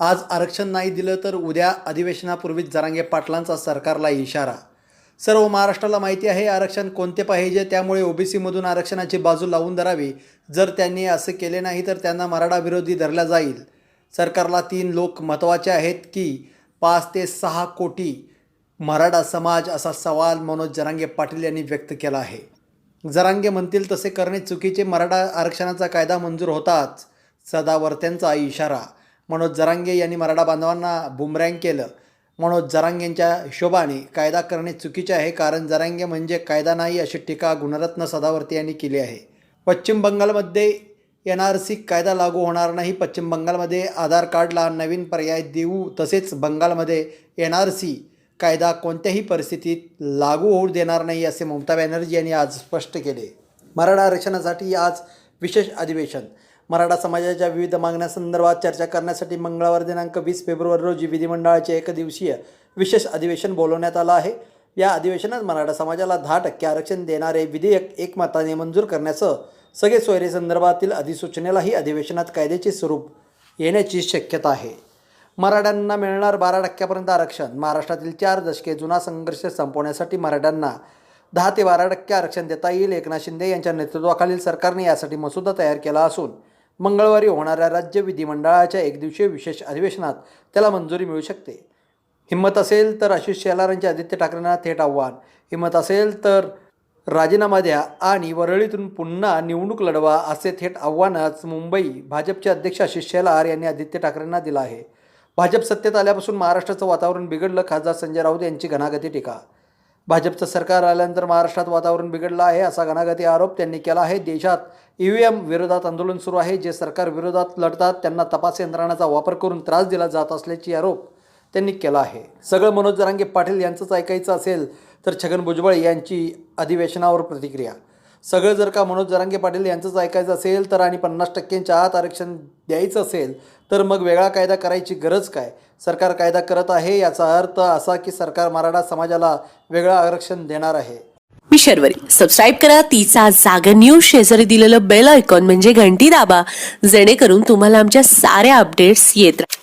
आज आरक्षण नाही दिलं तर उद्या अधिवेशनापूर्वीच जरांगे पाटलांचा सरकारला इशारा. सर्व महाराष्ट्राला माहिती आहे आरक्षण कोणते पाहिजे? त्यामुळे ओबीसीमधून आरक्षणाची बाजू लावून धरावी. जर त्यांनी असे केले नाही तर त्यांना मराठा विरोधी धरला जाईल. सरकारला तीन लोक महत्त्वाचे आहेत की पाच ते सहा कोटी मराठा समाज असा सवाल मनोज जरांगे पाटील यांनी व्यक्त केला आहे. जरांगे म्हणतील तसे करणे चुकीचे. मराठा आरक्षणाचा कायदा मंजूर होताच सदावर्त्यांचा इशारा. मनोज जरांगे यांनी मराठा बांधवांना बुमरँग केलं. मनोज जरांगेंच्या हिशोबाने कायदा करणे चुकीचे आहे कारण जरांगे म्हणजे कायदा नाही अशी टीका गुणरत्न सदावर्ती यांनी केली आहे. पश्चिम बंगालमध्ये एन आर सी कायदा लागू होणार नाही. पश्चिम बंगालमध्ये आधार कार्डला नवीन पर्याय देऊ तसेच बंगालमध्ये एन आर सी कायदा कोणत्याही परिस्थितीत लागू होऊ देणार नाही असे ममता बॅनर्जी यांनी आज स्पष्ट केले. मराठा आरक्षणासाठी आज विशेष अधिवेशन. मराठा समाजाच्या विविध मागण्यासंदर्भात चर्चा करण्यासाठी मंगळवार दिनांक वीस फेब्रुवारी रोजी विधिमंडळाचे एकदिवसीय विशेष अधिवेशन बोलवण्यात आलं आहे. या अधिवेशनात मराठा समाजाला दहा टक्के आरक्षण देणारे विधेयक एकमताने मंजूर करण्यासह सगळे सोयरेसंदर्भातील अधिसूचनेलाही अधिवेशनात कायद्याचे स्वरूप येण्याची शक्यता आहे. मराठ्यांना मिळणार बारा टक्क्यापर्यंत आरक्षण महाराष्ट्रातील चार दशके जुना संघर्ष संपवण्यासाठी मराठ्यांना दहा ते बारा टक्के आरक्षण देता येईल एकनाथ शिंदे यांच्या नेतृत्वाखालील सरकारने यासाठी मसुदा तयार केला असून मंगळवारी होणाऱ्या राज्य विधिमंडळाच्या एकदिवसीय विशेष अधिवेशनात त्याला मंजुरी मिळू शकते. हिंमत असेल तर आशिष शेलारांचे आदित्य ठाकरेंना थेट आव्हान. हिंमत असेल तर राजीनामा द्या आणि वरळीतून पुन्हा निवडणूक लढवा असे थेट आव्हानच मुंबई भाजपचे अध्यक्ष आशिष शेलार यांनी आदित्य ठाकरेंना दिलं आहे. भाजप सत्तेत आल्यापासून महाराष्ट्राचं वातावरण बिघडलं खासदार संजय राऊत यांची घणागती टीका. भाजपचं सरकार आल्यानंतर महाराष्ट्रात वातावरण बिघडलं आहे असा घणाघाती आरोप त्यांनी केला आहे. देशात ई व्ही एम विरोधात आंदोलन सुरू आहे. जे सरकार विरोधात लढतात त्यांना तपास यंत्रणाचा वापर करून त्रास दिला जात असल्याची आरोप त्यांनी केला आहे. सगळं मनोज जरांगे पाटील यांचंच ऐकायचं असेल तर छगन भुजबळ यांची अधिवेशनावर प्रतिक्रिया. सगळं जर का मनोज जरांगे पाटील यांचंच ऐकायचं असेल तर आणि पन्नास टक्क्यांच्या आत आरक्षण द्यायचं असेल तर मग वेगळा कायदा करायची गरज काय? सरकार कायदा करत आहे याचा अर्थ असा की सरकार मराठा समाजाला वेगळं आरक्षण देणार आहे. मी शर्वरी. सबस्क्राईब करा. तिचा जागर न्यूज शेजारी दिलेलं बेल आयकॉन म्हणजे घंटी दाबा. जेणेकरून तुम्हाला आमच्या साऱ्या अपडेट्स येत राहतात